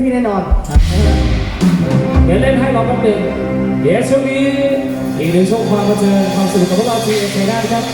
พี่แน่นอน เดี๋ยวเล่นให้เราแป๊บหนึงเดี๋ยวช่วงนี้อีกหนึ่งช่วงความบันเทิงความสนุกกับพวกเราทีเอเได้ครับ